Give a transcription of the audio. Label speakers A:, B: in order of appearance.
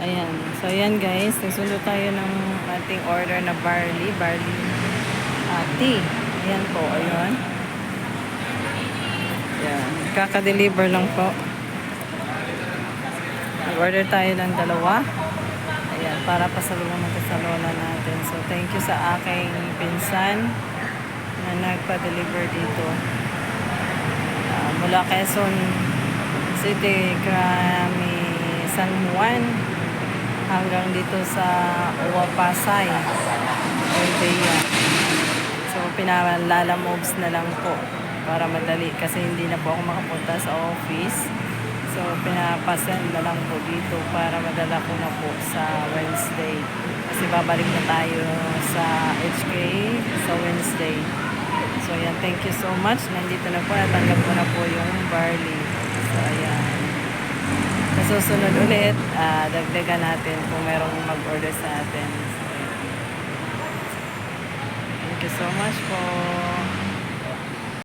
A: Ayan. So, ayan guys. Nagsundo tayo ng ating order na barley. Barley uh, tea. Ayan po. Ayan. Ayan. Kaka-deliver lang po. Nag-order tayo ng dalawa. Ayan. Para pasalubong natin sa lola natin. So, thank you sa aking pinsan na nagpa-deliver dito. Ah, mula Quezon City, Krami, San Juan hanggang dito sa Uwapasay, Orbea. So, pinalala moves na lang po para madali kasi hindi na po ako makapunta sa office. So, pinapasend na lang po dito para madala ko na po sa Wednesday. Kasi babalik na tayo sa HK sa Wednesday. So, ayan. Thank you so much. Nandito na po. Natanggap ko na po yung barley. Susunod ulit, ah, dagdagan natin kung merong mag-order sa atin. So. Thank you so much po.